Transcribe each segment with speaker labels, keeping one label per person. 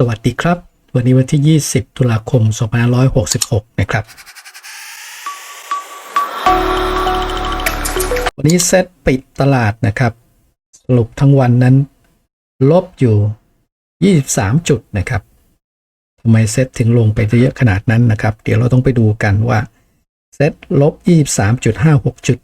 Speaker 1: สวัสดีครับ วันนี้วันที่ 20 ตุลาคม 2566 นะครับ วันนี้เซตปิดตลาดนะครับ สรุปทั้งวันนั้น ลบอยู่ 23 จุดนะครับทำไมเซตถึงลงไปเยอะขนาดนั้นนะครับ เดี๋ยวเราต้องไปดูกันว่า เซตลบ 23.56 จุด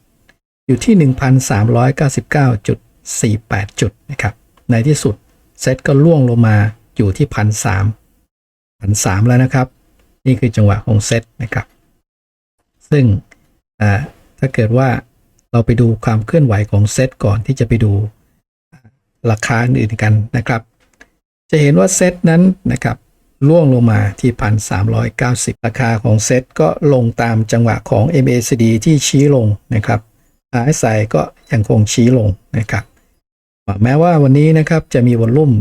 Speaker 1: อยู่ที่ 1,399.48 จุดนะครับ ในที่สุด เซตก็ล่วงลงมา อยู่ที่พันสามพันสามแล้วนะครับ นี่คือจังหวะของเซตนะครับ ซึ่งถ้าเกิดว่าเราไปดูความเคลื่อนไหวของเซตก่อนที่จะไปดูราคาอื่นกันนะครับ จะเห็นว่าเซตนั้นนะครับล่วงลงมาที่พันสามร้อยเก้าสิบราคาของเซตก็ลงตามจังหวะของ MACD ที่ชี้ลงนะครับ RSI ก็ยังคงชี้ลงนะครับ แม้ว่าวันนี้นะครับจะมีวอลลุ่ม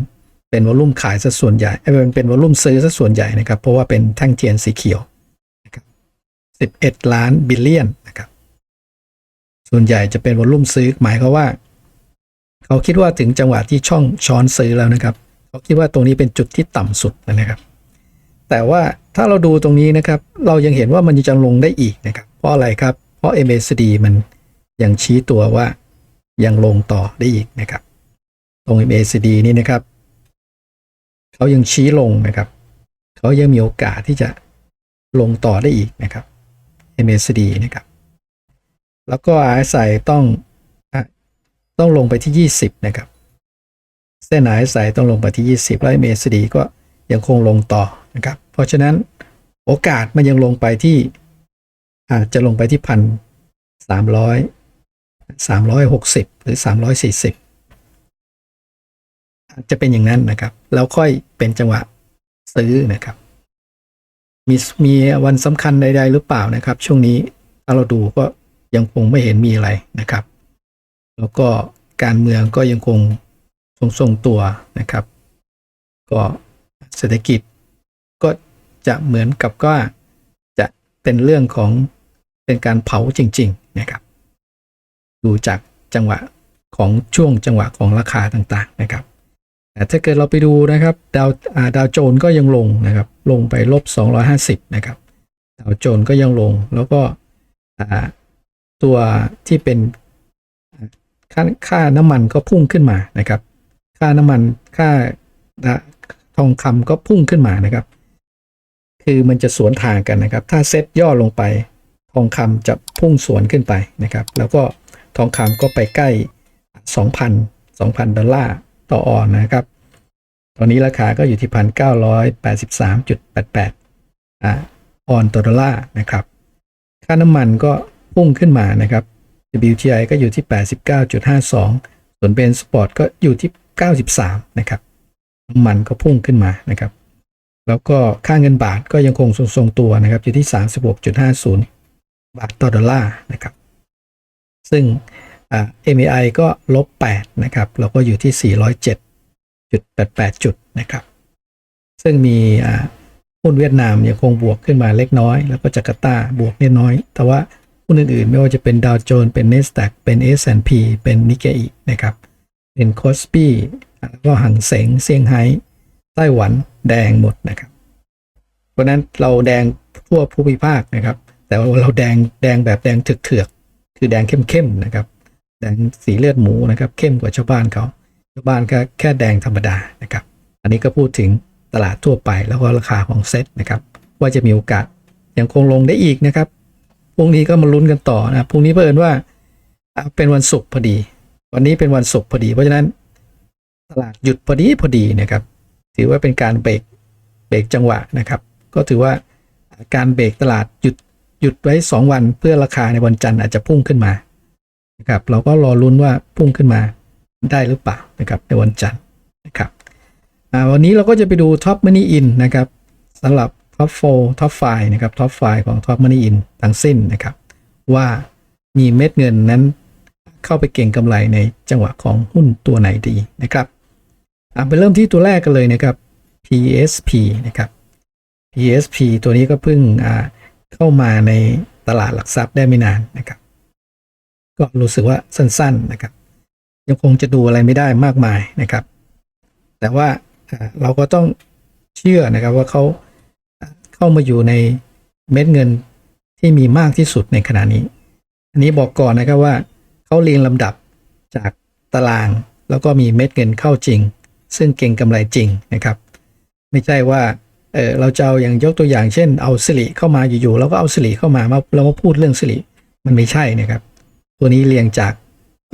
Speaker 1: เป็นวอลลุ่มขายซะส่วนใหญ่เอ้ยเป็นเป็นวอลลุ่มซื้อซะส่วนใหญ่นะครับเพราะว่าเป็นแท่งเทียนสีเขียวนะครับ11 ล้านบิลเลียนนะครับส่วนใหญ่จะเป็นวอลลุ่มซื้อหมายความว่า เขาคิดว่าถึงจังหวะที่ช่องช้อนซื้อแล้วนะครับ เขาคิดว่าตรงนี้เป็นจุดที่ต่ำสุดนะครับ แต่ว่าถ้าเราดูตรงนี้นะครับ เรายังเห็นว่ามันยังจะลงได้อีกนะครับ เพราะอะไรครับ เพราะ MACD มันยังชี้ตัวว่ายังลงต่อได้อีกนะครับ ตรง MACD นี่นะครับ เขายังชี้ลงนะครับ เขายังมีโอกาสที่จะลงต่อได้อีกนะครับ MACD นะครับ แล้วก็ RSI ต้องต้องลงไปที่ 20 นะครับ เส้น RSI ต้องลงไปที่ 20 แล้ว MACD ก็ยังคงลงต่อนะครับ เพราะฉะนั้นโอกาสมันยังลงไปที่อาจจะลงไปที่พันสามร้อยสามร้อยหกสิบหรือสามร้อยสี่สิบ จะเป็นอย่างนั้นนะครับ แล้วค่อยเป็นจังหวะซื้อนะครับ มีมีวันสำคัญใด ๆ หรือเปล่านะครับ ช่วงนี้ถ้าเราดูก็ยังคงไม่เห็นมีอะไรนะครับ แล้วก็การเมืองก็ยังคงทรงทรงตัวนะครับ ก็เศรษฐกิจก็จะเหมือนกับว่าจะเป็นเรื่องของเป็นการเผาจริง ๆนะครับ ดูจากจังหวะของช่วงจังหวะของราคาต่างๆนะครับ แต่ถ้าเกิดเราไปดูนะครับดาวดาวโจนส์ก็ยังลงนะครับ ลงไปลบ 250 นะครับดาวโจนส์ก็ยังลงแล้วก็ตัวที่เป็นค่าค่าน้ำมันก็พุ่งขึ้นมานะครับ ค่าน้ำมันค่าอ่าทองคำก็พุ่งขึ้นมานะครับ คือมันจะสวนทางกันนะครับ ถ้าเซ็ตย่อลงไป ทองคำจะพุ่งสวนขึ้นไปนะครับ แล้วก็ทองคำก็ไปใกล้ 2,000 2,000 ดอลลาร์ ต่อออนนะครับ ตอนนี้ราคาก็อยู่ที่1,983.88อ่าออนต่อดอลลาร์นะครับ ค่าน้ำมันก็พุ่งขึ้นมานะครับ WTI ก็อยู่ที่ 89.52 ส่วนเบนสปอร์ตก็อยู่ที่ 93 นะครับ น้ำมันก็พุ่งขึ้นมานะครับ แล้วก็ค่าเงินบาทก็ยังคงทรงๆตัวนะครับ อยู่ที่ 36.50 บาทต่อดอลลาร์นะครับ ซึ่ง MAI ก็ลบ8นะครับแล้วก็อยู่ที่ 407.88 จุดนะครับ ซึ่งมีหุ้นเวียดนามยังคงบวกขึ้นมาเล็กน้อย แล้วก็จาการ์ตาบวกเล็กน้อย แต่ว่าหุ้นอื่นๆ ไม่ว่าจะเป็นดาวโจนส์เป็น n นสแ a q เป็น S&P เป็นนิกเกอินะครับ เป็นคอสปีแล้วก็หังเสงเซี่ยงไฮ้ไต้หวันแดงหมดนะครับ เพราะฉะนั้นเราแดงทั่วภูมิภาคนะครับ แต่ว่าเราแดงแดงแบบแดงเถือกๆคือแดงเข้มๆนะครับ แดงสีเลือดหมูนะครับเข้มกว่าชาวบ้านเขาชาวบ้านก็แค่แดงธรรมดานะครับ อันนี้ก็พูดถึงตลาดทั่วไปแล้วก็ราคาของเซ็ตนะครับว่าจะมีโอกาสยังคงลงได้อีกนะครับพรุ่งนี้ก็มาลุ้นกันต่อนะพรุ่งนี้เพิ่นว่าเป็นวันศุกร์พอดี วันนี้เป็นวันศุกร์พอดี เพราะฉะนั้นตลาดหยุดพอดีพอดีนะครับ ถือว่าเป็นการเบรกเบรกจังหวะนะครับ ก็ถือว่าการเบรกตลาดหยุดหยุดไว้ 2 วันเพื่อราคาในวันจันทร์อาจจะพุ่งขึ้นมา นะครับเราก็รอลุ้นว่าพุ่งขึ้นมาได้หรือเปล่านะครับในวันจันทร์นะครับวันนี้เราก็จะไปดูท็อปมันนี่อินนะครับสำหรับท็อปโฟท็อปไฟนะครับท็อปไฟของท็อปมันนี่อินทั้งสิ้นนะครับ ว่ามีเม็ดเงินนั้นเข้าไปเก่งกำไรในจังหวะของหุ้นตัวไหนดีนะครับไปเริ่มที่ตัวแรกกันเลยนะครับ PSP นะครับ PSP ตัวนี้ก็เพิ่งเข้ามาในตลาดหลักทรัพย์ได้ไม่นานนะครับ ก็รู้สึกว่าสั้นๆนะครับ ยังคงจะดูอะไรไม่ได้มากมายนะครับ แต่ว่าเราก็ต้องเชื่อนะครับว่าเขาเข้ามาอยู่ในเม็ดเงินที่มีมากที่สุดในขณะนี้ อันนี้บอกก่อนนะครับว่าเขาเรียงลำดับจากตารางแล้วก็มีเม็ดเงินเข้าจริง ซึ่งเก่งกำไรจริงนะครับ ไม่ใช่ว่าเออเราจะเอาอย่างยกตัวอย่างเช่น เอาสิริเข้ามาอยู่ๆเราก็เอาสิริเข้ามามาเรามาพูดเรื่องสิริมันไม่ใช่นะครับ ตัวนี้เรียงจาก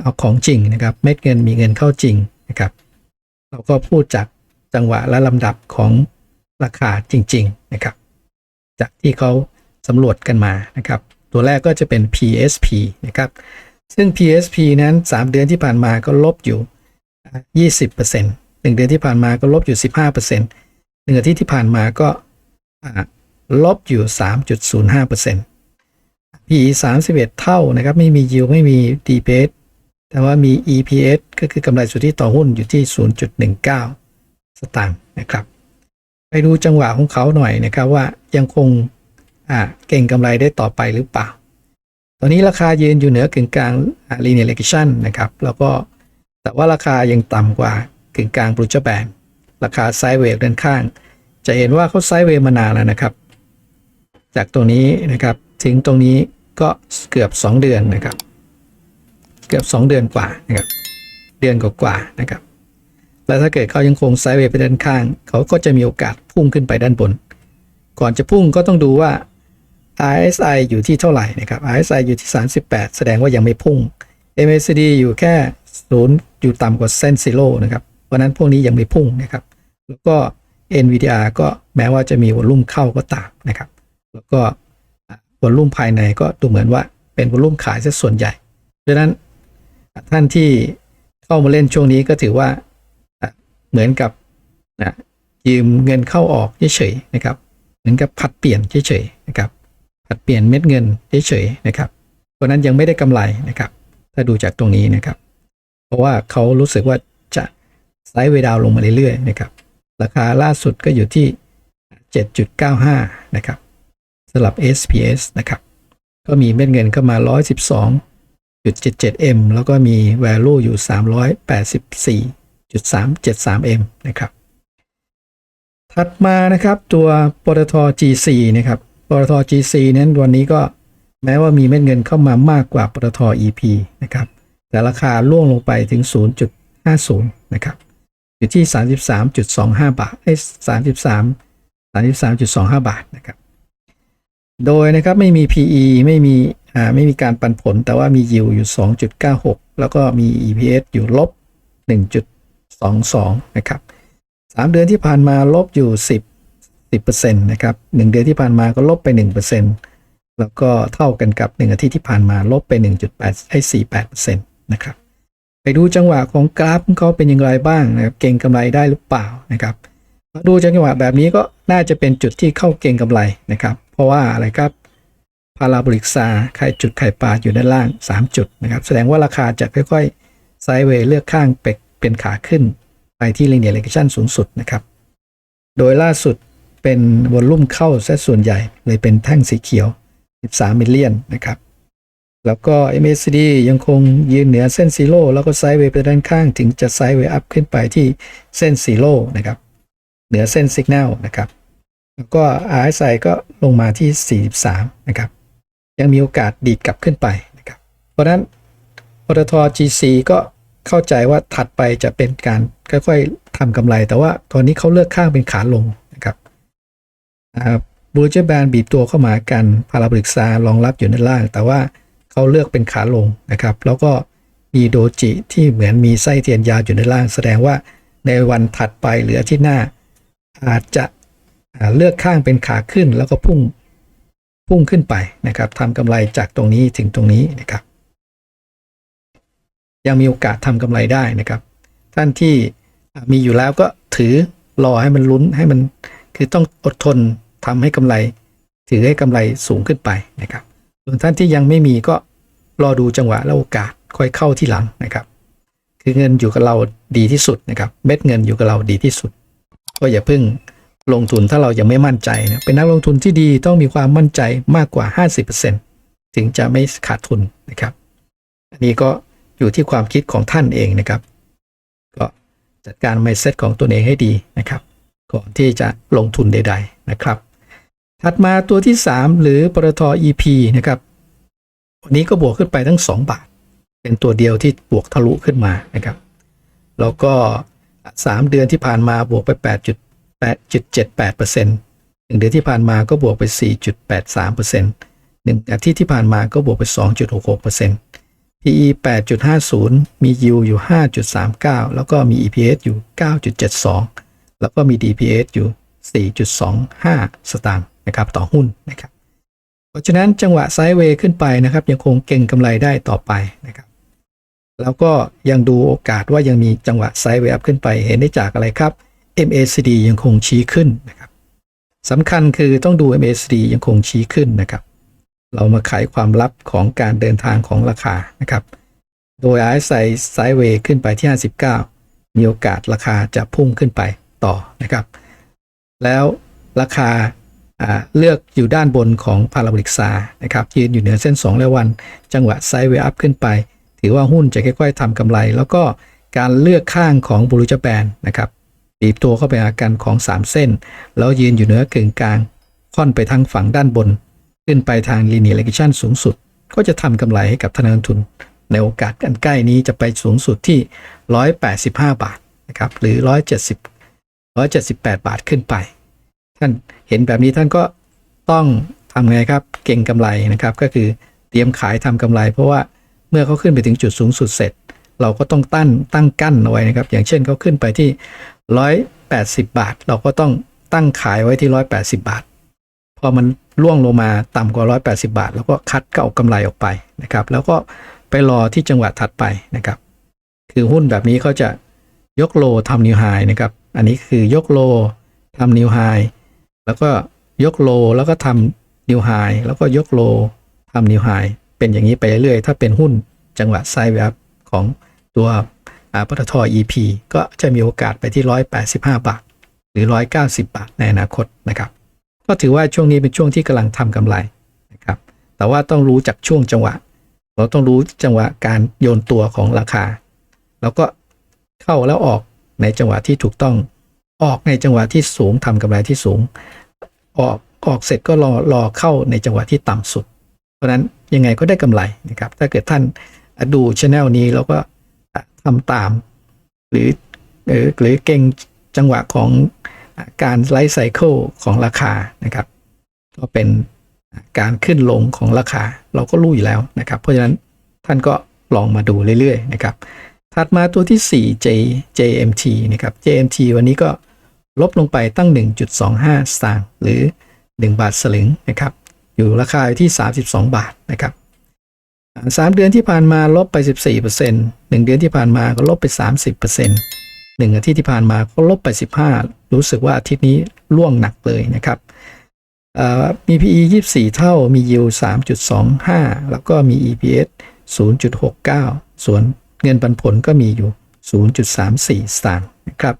Speaker 1: เอาของจริงนะครับ เม็ดเงินมีเงินเข้าจริงนะครับ เราก็พูดจากจังหวะและลำดับของราคาจริง ๆนะครับ จากที่เขาสำรวจกันมานะครับ ตัวแรกก็จะเป็น PSP นะครับ ซึ่ง PSP นั้น 3 เดือนที่ผ่านมาก็ลบอยู่ 20%หนึ่งเดือนที่ผ่านมาก็ลบอยู่ 15%หนึ่งอาทิตย์ที่ผ่านมาก็อ่าลบอยู่ 3.05% PE 31 เท่านะครับ ไม่มี yield ไม่มี DPS แต่ว่ามี EPS ก็คือกำไรสุทธิต่อหุ้นอยู่ที่ 0.19 สตางค์นะครับ ไปดูจังหวะของเขาหน่อยนะครับว่ายังคงอ่าเก่งกำไรได้ต่อไปหรือเปล่า ตอนนี้ราคายืนอยู่เหนือกึ่งกลาง linear regression นะครับ แล้วก็แต่ว่าราคายังต่ำกว่ากึ่งกลาง blue band ราคาไซด์เวฟด้านข้าง จะเห็นว่าเขาไซด์เวฟมานานแล้วนะครับ จากตรงนี้นะครับถึงตรงนี้ ก็เกือบ 2 เดือนนะครับ เกือบ 2 เดือนกว่านะครับ เดือนกว่าๆนะครับ แล้วถ้าเกิดเขายังคงไซด์เวฟไปด้านข้าง เขาก็จะมีโอกาสพุ่งขึ้นไปด้านบน ก่อนจะพุ่งก็ต้องดูว่า RSI อยู่ที่เท่าไหร่นะครับ RSI อยู่ที่ 38 แสดงว่ายังไม่พุ่ง MACD อยู่แค่ศูนย์อยู่ต่ำกว่าเส้นซีโร่นะครับ เพราะนั้นพวกนี้ยังไม่พุ่งนะครับ แล้วก็ NVDR ก็แม้ว่าจะมีวอลุ่มเข้าก็ตามนะครับ แล้วก็ วอลลุ่มภายในก็ดูเหมือนว่าเป็นวอลลุ่มขายซะส่วนใหญ่ดังนั้นท่านที่เข้ามาเล่นช่วงนี้ก็ถือว่าเหมือนกับนะยืมเงินเข้าออกเฉยๆนะครับ เหมือนกับผัดเปลี่ยนเฉยๆนะครับผัดเปลี่ยนเม็ดเงินเฉยๆนะครับเพราะนั้นยังไม่ได้กำไรนะครับ ถ้าดูจากตรงนี้นะครับ เพราะว่าเขารู้สึกว่าจะไซด์เวดาวลงมาเรื่อยๆนะครับ ราคาล่าสุดก็อยู่ที่ 7.95 นะครับ สำหรับ SPS นะครับ ก็มีเม็ดเงินเข้ามา 112.77M แล้วก็มี value อยู่ 384.373M นะครับ ถัดมานะครับตัวปตท GC นะครับปตท GC นั้นวันนี้ก็แม้ว่ามีเม็ดเงินเข้ามามากกว่าปตท EP นะครับ แต่ราคาล่วงลงไปถึง 0.50 นะครับ อยู่ที่ 33.25 บาทไอ้33 33.25 บาทนะครับ โดยนะครับไม่มี PE ไม่มีอ่าไม่มีการปันผล แต่ว่ามี yield อยู่ 2.96 แล้วก็มี EPS อยู่ลบ 1.22 นะครับ 3 เดือนที่ผ่านมาลบอยู่ 10 10%นะครับ 1 เดือนที่ผ่านมาก็ลบไป 1%แล้วก็เท่ากันกับ 1 อาทิตย์ที่ผ่านมาลบไป 1.8ให้48%นะครับ ไปดูจังหวะของกราฟเขาเป็นอย่างไรบ้างนะครับ เก่งกำไรได้หรือเปล่านะครับ ดูจังหวะแบบนี้ก็น่าจะเป็นจุดที่เข้าเก่งกำไรนะครับ เพราะว่าอะไรครับพาราโบลิกซาไข่จุดไข่ปลาอยู่ด้านล่าง 3 จุดนะครับ แสดงว่าราคาจะค่อยๆไซด์เวย์เลือกข้างเป็กเป็นขาขึ้น ไปที่ linear regression สูงสุดนะครับ โดยล่าสุดเป็นวอลลุ่มเข้าซะส่วนใหญ่เลยเป็นแท่งสีเขียว 13 มิลเลียนนะครับ แล้วก็ MACD ยังคงยืนเหนือเส้นซีโร่แล้วก็ไซด์เวย์ไปด้านข้าง ถึงจะไซด์เวย์อัพขึ้นไปที่เส้นซีโร่นะครับ เหนือเส้นสัญญาณนะครับแล้วก็ RSI ก็ลงมาที่ 43 นะครับ ยังมีโอกาสดีดกลับขึ้นไปนะครับ เพราะนั้นปตท GC ก็เข้าใจว่าถัดไปจะเป็นการค่อยๆทำกำไร แต่ว่าตอนนี้เขาเลือกข้างเป็นขาลงนะครับบูเจแบนบีบตัวเข้ามากันพาราบริกซารองรับอยู่ด้านล่าง แต่ว่าเขาเลือกเป็นขาลงนะครับ แล้วก็มีโดจิที่เหมือนมีไส้เทียนยาวอยู่ด้านล่าง แสดงว่าในวันถัดไปหรืออาทิตย์หน้า อาจจะเลือกข้างเป็นขาขึ้นแล้วก็พุ่งพุ่งขึ้นไปนะครับทำกำไรจากตรงนี้ถึงตรงนี้นะครับ ยังมีโอกาสทำกำไรได้นะครับ ท่านที่มีอยู่แล้วก็ถือรอให้มันลุ้นให้มันคือต้องอดทนทำให้กำไร ถือให้กำไรสูงขึ้นไปนะครับ ส่วนท่านที่ยังไม่มีก็รอดูจังหวะและโอกาสค่อยเข้าที่หลังนะครับ คือเงินอยู่กับเราดีที่สุดนะครับ เม็ดเงินอยู่กับเราดีที่สุด ก็อย่าเพิ่งลงทุนถ้าเรายังไม่มั่นใจนะเป็นนักลงทุนที่ดีต้องมีความมั่นใจมากกว่า 50%ถึงจะไม่ขาดทุนนะครับ อันนี้ก็อยู่ที่ความคิดของท่านเองนะครับ ก็จัดการ mindset ของตัวเองให้ดีนะครับ ก่อนที่จะลงทุนใด ๆนะครับ ถัดมาตัวที่ 3 หรือปตท EP นะครับวันนี้ก็บวกขึ้นไปทั้ง 2 บาท เป็นตัวเดียวที่บวกทะลุขึ้นมานะครับ แล้วก็ 3 เดือนที่ผ่านมาบวกไป8.8.78%หนึ่งเดือนที่ผ่านมาก็บวกไป 4.83%หนึ่งอาทิตย์ที่ผ่านมาก็บวกไป 2.66% PE 8.50 มี yield อยู่ 5.39 แล้วก็มี EPS อยู่ 9.72 แล้วก็มี DPS อยู่ 4.25 สตางค์นะครับต่อหุ้นนะครับ เพราะฉะนั้นจังหวะไซด์เวย์ขึ้นไปนะครับ ยังคงเก่งกำไรได้ต่อไปนะครับ แล้วก็ยังดูโอกาสว่ายังมีจังหวะไซด์เวย์อัพขึ้นไปเห็นได้จากอะไรครับ MACD ยังคงชี้ขึ้นนะครับสำคัญคือต้องดู MACD ยังคงชี้ขึ้นนะครับ เรามาไขความลับของการเดินทางของราคานะครับ โดย RSI ไซด์เวย์ขึ้นไปที่ 59 มีโอกาสราคาจะพุ่งขึ้นไปต่อนะครับ แล้วราคาเลือกอยู่ด้านบนของพาราบลิกซานะครับยืนอยู่เหนือเส้น 2 และวัน จังหวะไซด์เวย์อัพขึ้นไป ถือว่าหุ้นจะค่อยๆทำกำไร แล้วก็การเลือกข้างของบูรุจแบนนะครับบีบตัวเข้าไปหากันของ 3 เส้น แล้วยืนอยู่เหนือกึ่งกลาง ค่อนไปทางฝั่งด้านบน ขึ้นไปทาง linear regression สูงสุด ก็จะทำกำไรให้กับธนาคารทุน ในโอกาสอันใกล้นี้จะไปสูงสุดที่ 185 บาทนะครับหรือ 170 178 บาทขึ้นไป ท่านเห็นแบบนี้ท่านก็ต้องทำไงครับ เก่งกำไรนะครับ ก็คือเตรียมขายทำกำไร เพราะว่า มื่อเขาขึ้นไปถึงจุดสูงสุดเสร็จ เราก็ต้องตั้นตั้งกั้นเอาไว้นะครับ อย่างเช่นเขาขึ้นไปที่ 180 บาท เราก็ต้องตั้งขายไว้ที่ 180 บาท พอมันล่วงลงมาต่ำกว่า 180 บาท แล้วก็คัดก็เอากำไรออกไปนะครับ แล้วก็ไปรอที่จังหวะถัดไปนะครับ คือหุ้นแบบนี้เขาจะยกโลทำนิวไฮนะครับ อันนี้คือยกโลทำนิวไฮแล้วก็ยกโลแล้วก็ทำนิวไฮแล้วก็ยกโลทำนิวไฮ เป็นอย่างนี้ไปเรื่อยๆ ถ้าเป็นหุ้นจังหวะไซด์เวฟของตัวอ่าปตท EP ก็จะมีโอกาสไปที่ 185 บาท หรือ 190 บาทในอนาคตนะครับ ก็ถือว่าช่วงนี้เป็นช่วงที่กำลังทำกำไรนะครับ แต่ว่าต้องรู้จักช่วงจังหวะ เราต้องรู้จังหวะการโยนตัวของราคา แล้วก็เข้าแล้วออกในจังหวะที่ถูกต้อง ออกในจังหวะที่สูงทำกำไรที่สูง ออกออกเสร็จก็รอรอเข้าในจังหวะที่ต่ำสุด เพราะฉะนั้น ยังไงก็ได้กำไรนะครับ ถ้าเกิดท่านดูช anel นี้แล้วก็ทำตามหรือหรือหรือเก่งจังหวะของการไลฟ์ไซเคิลของราคานะครับ ก็เป็นการขึ้นลงของราคาเราก็รู้อยู่แล้วนะครับ เพราะฉะนั้นท่านก็ลองมาดูเรื่อยๆนะครับ ถัดมาตัวที่ 4 J JMT นะครับ JMT วันนี้ก็ลบลงไปตั้ง 1.25 สตางค์หรือ 1 บาทสลึงนะครับ อยู่ราคาอยู่ที่ 32 บาทนะครับสามเดือนที่ผ่านมาลบไป 14% 1 เดือนที่ผ่านมาก็ลบไป 30%หนึ่งอาทิตย์ที่ผ่านมาก็ลบไป 15 รู้สึกว่าอาทิตย์นี้ล่วงหนักเลยนะครับเอ่อมี PE 24 เท่า มี yield 3.25 แล้วก็มี EPS 0.69 ส่วนเงินปันผลก็มีอยู่ 0.34 สตางค์นะครับ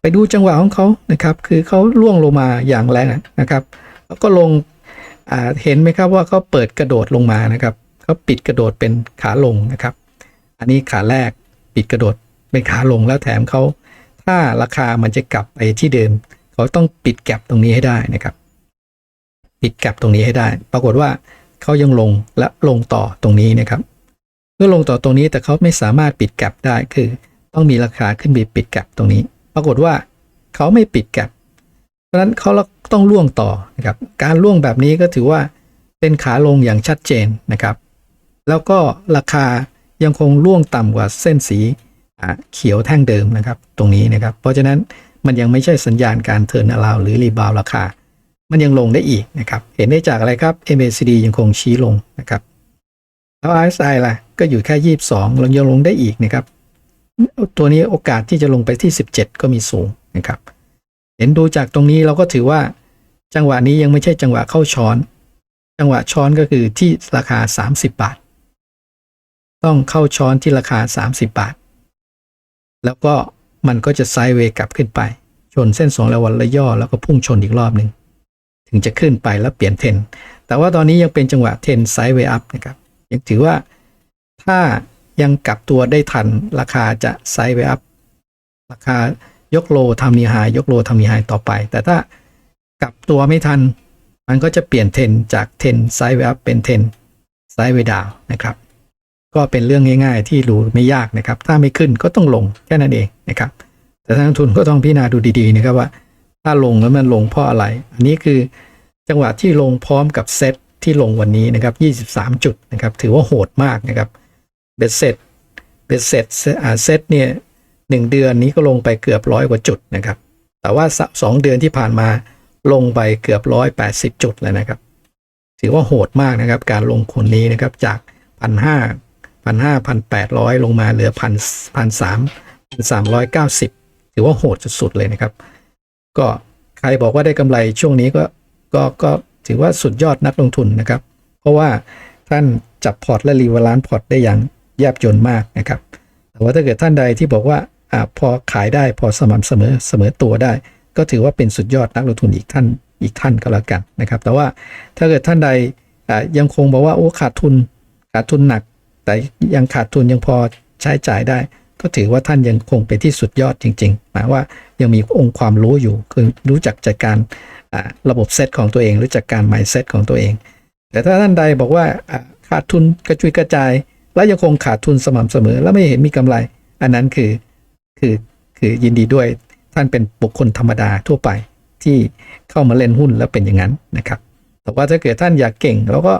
Speaker 1: ไปดูจังหวะของเขานะครับ คือเขาล่วงลงมาอย่างแรงนะครับ แล้วก็ลง เห็นไหมครับว่าเขาเปิดกระโดดลงมานะครับเขาปิดกระโดดเป็นขาลงนะครับ อันนี้ขาแรกปิดกระโดดเป็นขาลงแล้วแถมเขาถ้าราคามันจะกลับไปที่เดิมเขาต้องปิดแก็บตรงนี้ให้ได้นะครับ ปิดแก็บตรงนี้ให้ได้ ปรากฏว่าเขายังลงและลงต่อตรงนี้นะครับเมื่อลงต่อตรงนี้แต่เขาไม่สามารถปิดแก็บได้คือ ต้องมีราคาขึ้นไปปิดแก็บตรงนี้ ปรากฏว่าเขาไม่ปิดแก็บ ราะนั้นเขาต้องล่วงต่อนะครับ การล่วงแบบนี้ก็ถือว่าเป็นขาลงอย่างชัดเจนนะครับ แล้วก็ราคายังคงล่วงต่ำกว่าเส้นสีเขียวแท่งเดิมนะครับ ตรงนี้นะครับ เพราะฉะนั้นมันยังไม่ใช่สัญญาณการเทิร์นอราวหรือรีบาวราคา มันยังลงได้อีกนะครับ เห็นได้จากอะไรครับ MACD ยังคงชี้ลงนะครับแล้ว RSI ล่ะก็อยู่แค่ 22เรายังลงได้อีกนะครับ ตัวนี้โอกาสที่จะลงไปที่ 17 ก็มีสูงนะครับ เห็นดูจากตรงนี้เราก็ถือว่า จังหวะนี้ยังไม่ใช่จังหวะเข้าช้อน จังหวะช้อนก็คือที่ราคา 30 บาท ต้องเข้าช้อนที่ราคา 30 บาท แล้วก็มันก็จะไซด์เวย์กลับขึ้นไป ชนเส้น2ระวันระย่อแล้วก็พุ่งชนอีกรอบหนึ่งถึงจะขึ้นไปแล้วเปลี่ยนเทนแต่ว่าตอนนี้ยังเป็นจังหวะเทนไซด์เวย์อัพนะครับยังถือว่าถ้ายังกลับตัวได้ทันราคาจะไซด์เวย์อัพราคา ยกโลทำนิฮายยกโลทำนิฮายต่อไป แต่ถ้ากลับตัวไม่ทัน มันก็จะเปลี่ยนเทนจากเทนไซด์เวอัพเป็นเทนไซด์เวดาวนะครับ ก็เป็นเรื่องง่าย ๆ ที่รู้ไม่ยากนะครับ ถ้าไม่ขึ้นก็ต้องลงแค่นั้นเองนะครับ แต่ทางนักทุนก็ต้องพิจารณาดูดีๆนะครับว่า ถ้าลงแล้วมันลงเพราะอะไร อันนี้คือจังหวะที่ลงพร้อมกับเซตที่ลงวันนี้นะครับ 23 จุดนะครับ ถือว่าโหดมากนะครับ เบ็ดเสร็จ เบ็ดเสร็จเซตเนี่ย หนึ่งเดือนนี้ก็ลงไปเกือบร้อยกว่าจุดนะครับ แต่ว่าสองเดือนที่ผ่านมาลงไปเกือบร้อยแปดสิบจุดแล้วนะครับ ถือว่าโหดมากนะครับ การลงคนนี้นะครับจากพันห้าพันห้าพันแปดร้อยลงมาเหลือพันพันสามพันสามร้อยเก้าสิบถือว่าโหดสุดๆเลยนะครับ ก็ใครบอกว่าได้กำไรช่วงนี้ก็ก็ก็ถือว่าสุดยอดนักลงทุนนะครับ เพราะว่าท่านจับพอร์ตและรีวลานพอร์ตได้อย่างแยบยลมากนะครับ แต่ว่าถ้าเกิดท่านใดที่บอกว่า อพอขายได้พอสม่ำเสมอเสมอตัวได้ ก็ถือว่าเป็นสุดยอดนักลงทุนอีกท่านอีกท่านก็แล้วกันนะครับ แต่ว่าถ้าเกิดท่านใดยังคงบอกว่าโอ้ขาดทุนขาดทุนหนัก แต่ยังขาดทุนยังพอใช้จ่ายได้ ก็ถือว่าท่านยังคงเป็นที่สุดยอดจริง ๆ หมายว่ายังมีองค์ความรู้อยู่คือรู้จักจัดการระบบเซตของตัวเอง รู้จักการ mindset ของตัวเอง แต่ถ้าท่านใดบอกว่าอ่าขาดทุนกระจุยกระจาย และยังคงขาดทุนสม่ำเสมอ และไม่เห็นมีกำไร อันนั้นคือ คือคือยินดีด้วยท่านเป็นบุคคลธรรมดาทั่วไปที่เข้ามาเล่นหุ้นแล้วเป็นอย่างนั้นนะครับ แต่ว่าถ้าเกิดท่านอยากเก่งแล้วก็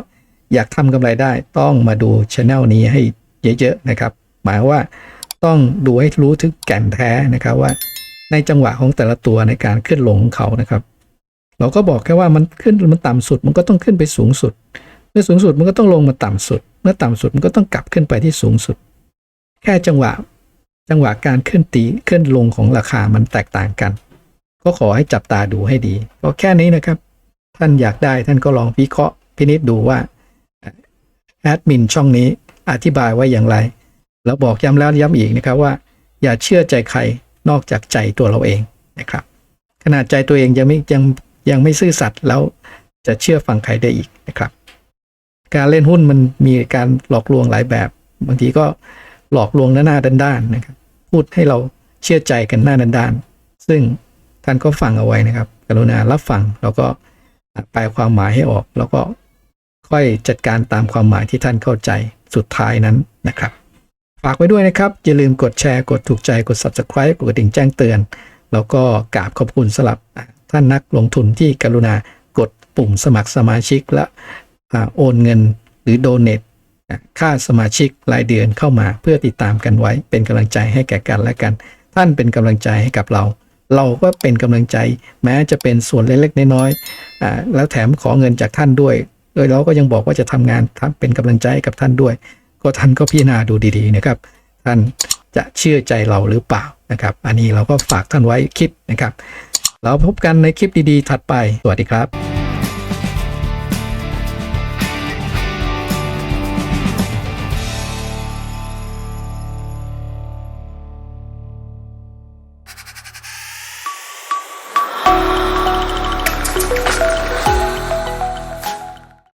Speaker 1: อยากทำกำไรได้ต้องมาดูช anel นี้ให้เยอะๆนะครับ หมายว่าต้องดูให้รู้ถึงแก่นแท้นะครับว่า ในจังหวะของแต่ละตัวในการขึ้นลงของเขานะครับ เราก็บอกแค่ว่ามันขึ้นมันต่ำสุดมันก็ต้องขึ้นไปสูงสุด เมื่อสูงสุดมันก็ต้องลงมาต่ำสุด เมื่อต่ำสุดมันก็ต้องกลับขึ้นไปที่สูงสุด แค่จังหวะ จังหวะการขึ้นตีขึ้นลงของราคามันแตกต่างกัน ก็ขอให้จับตาดูให้ดี ก็แค่นี้นะครับ ท่านอยากได้ท่านก็ลองวิเคราะห์พินิจดูว่าแอดมินช่องนี้อธิบายไว้อย่างไร แล้วบอกย้ำแล้วย้ำอีกนะครับว่า อย่าเชื่อใจใครนอกจากใจตัวเราเองนะครับ ขนาดใจตัวเองยังไม่ยังยังไม่ซื่อสัตย์แล้วจะเชื่อฟังใครได้อีกนะครับ การเล่นหุ้นมันมีการหลอกลวงหลายแบบ บางทีก็ หลอกลวงหน้าด้านๆนะครับ พูดให้เราเชื่อใจกันหน้าด้านๆซึ่งท่านก็ฟังเอาไว้นะครับ กรุณารับฟังแล้วก็แปลความหมายให้ออก แล้วก็ค่อยจัดการตามความหมายที่ท่านเข้าใจสุดท้ายนั้นนะครับ ฝากไว้ด้วยนะครับ อย่าลืมกดแชร์กดถูกใจกด subscribe กดกระดิ่งแจ้งเตือน แล้วก็กราบขอบคุณสำหรับท่านนักลงทุนที่กรุณากดปุ่มสมัครสมาชิกและอ่าโอนเงินหรือโดเน a t ค่าสมาชิกรายเดือนเข้ามาเพื่อติดตามกันไว้ เป็นกำลังใจให้แก่กันและกัน ท่านเป็นกำลังใจให้กับเรา เราก็เป็นกำลังใจ แม้จะเป็นส่วนเล็กๆน้อยๆแล้วแถมขอเงินจากท่านด้วย โดยเราก็ยังบอกว่าจะทำงานทำเป็นกำลังใจให้กับท่านด้วย ก็ท่านก็พิจารณาดูดีๆนะครับ ท่านจะเชื่อใจเราหรือเปล่านะครับ อันนี้เราก็ฝากท่านไว้คิดนะครับ เราพบกันในคลิปดีๆ ถัดไป สวัสดีครับ